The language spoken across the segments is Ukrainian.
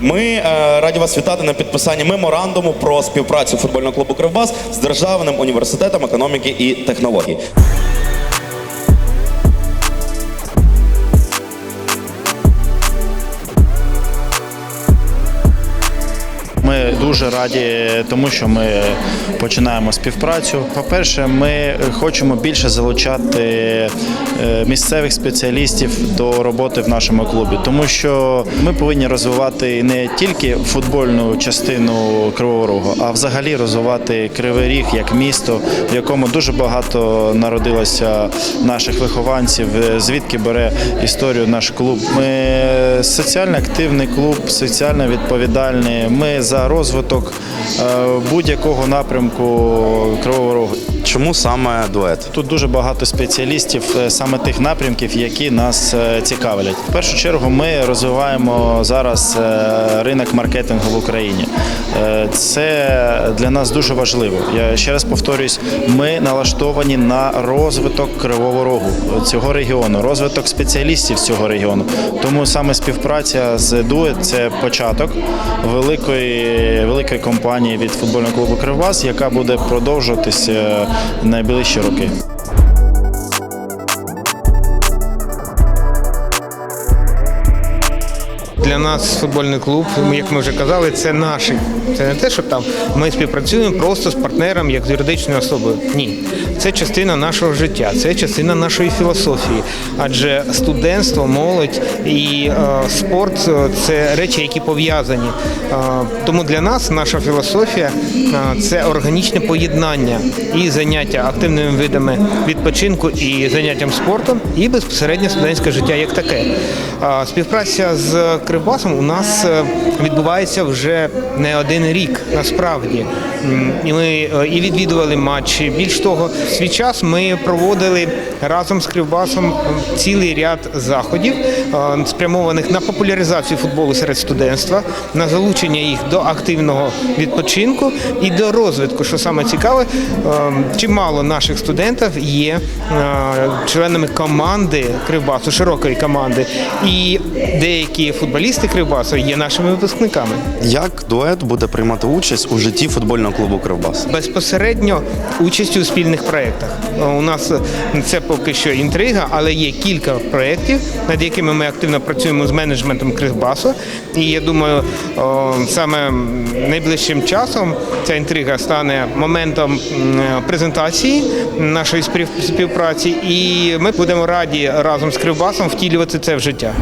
Ми е, раді вас вітати на підписанні меморандуму про співпрацю футбольного клубу Кривбас з Державним університетом економіки і технологій. Дуже раді, тому що ми починаємо співпрацю. По-перше, ми хочемо більше залучати е, місцевих спеціалістів до роботи в нашому клубі, тому що ми повинні розвивати не тільки футбольну частину Кривого Рогу, а взагалі розвивати Кривий Ріг як місто, в якому дуже багато народилося наших вихованців, е, звідки бере історію наш клуб. Ми соціально активний клуб, соціально відповідальний. Ми за розвиток е, будь-якого напрямку Кривого Рогу. Чому саме дует? Тут дуже багато спеціалістів е, саме тих напрямків, які нас е, цікавлять. В першу чергу ми розвиваємо зараз е, ринок маркетингу в Україні. Це для нас дуже важливо. Я ще раз повторюсь, ми налаштовані на розвиток Кривого Рогу цього регіону, розвиток спеціалістів цього регіону. Тому саме співпраця з Дует це початок великої, великої компанії від футбольного клубу Кривбас, яка буде продовжуватися найближчі роки. Нас футбольний клуб, як ми вже казали, це наш. Це не те, що там ми співпрацюємо просто з партнером як з юридичною особою. Ні, це частина нашого життя, це частина нашої філософії. Адже студентство, молодь і е, спорт е, це речі, які пов'язані. Е, тому для нас наша філософія е, це органічне поєднання і заняття активними видами відпочинку і заняттям спортом, і безпосередньо студентське життя як таке. А Співпраця з Кривбасом у нас е, відбувається вже не один рік насправді. І ми е, і відвідували матчі. Більш того, свій час ми проводили разом з Кривбасом е, цілий ряд заходів, спрямованих на популяризацію футболу серед студентства, на залучення їх до активного відпочинку і до розвитку. Що саме цікаве, чимало наших студентів є членами команди Кривбасу, широкої команди, і деякі футболісти Кривбасу є нашими випускниками. Як дует буде приймати участь у житті футбольного клубу Кривбас? Безпосередньо участю у спільних проєктах. Е, У нас е, це поки що інтрига, але є кілька проєктів, над якими ми активно працюємо з менеджментом Кривбасу. І я думаю, саме найближчим часом ця інтрига стане моментом презентації нашої спів- співпраці, і ми будемо раді разом з Кривбасом втілювати це в життя.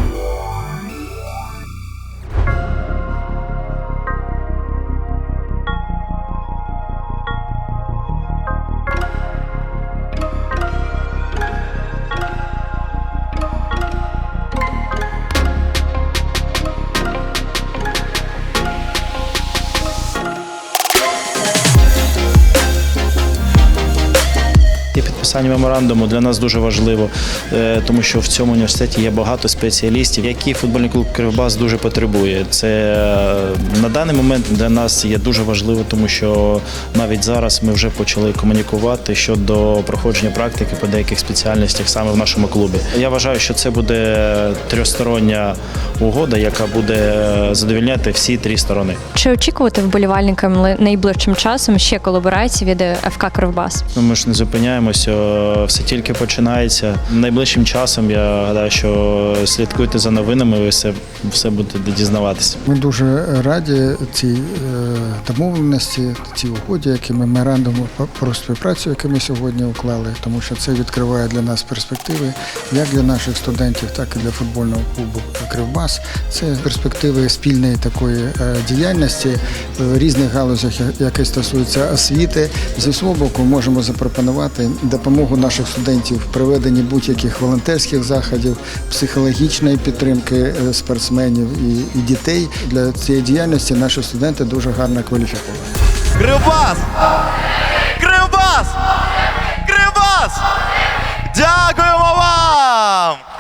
Підписання меморандуму для нас дуже важливо, е, тому що в цьому університеті є багато спеціалістів, які футбольний клуб Кривбас дуже потребує. Це е, на даний момент для нас є дуже важливо, тому що навіть зараз ми вже почали комунікувати щодо проходження практики по деяких спеціальностях саме в нашому клубі. Я вважаю, що це буде трьохстороння угода, яка буде задовільняти всі три сторони. Чи очікувати вболівальникам найближчим часом ще колаборації від е, ФК Кривбас? Ну, Ми ж не зупиняємося, все тільки починається. Найближчим часом я гадаю, що слідкуйте за новинами, ви все, все будете дізнаватися. Ми дуже раді цій е, домовленості, цій угоді, які меморандуму по- про співпрацю, які ми сьогодні уклали, тому що це відкриває для нас перспективи як для наших студентів, так і для футбольного клубу Кривбас. Це перспективи спільної такої е, діяльності в різних галузях, я- які стосуються освіти. Зі свого боку можемо запропонувати допомогу допомогу наших студентів в проведенні будь-яких волонтерських заходів, психологічної підтримки е, спортсменів і дітей. Для цієї діяльності наші студенти дуже гарно кваліфіковані. Кривбас! Кривбас! Кривбас! Дякуємо вам!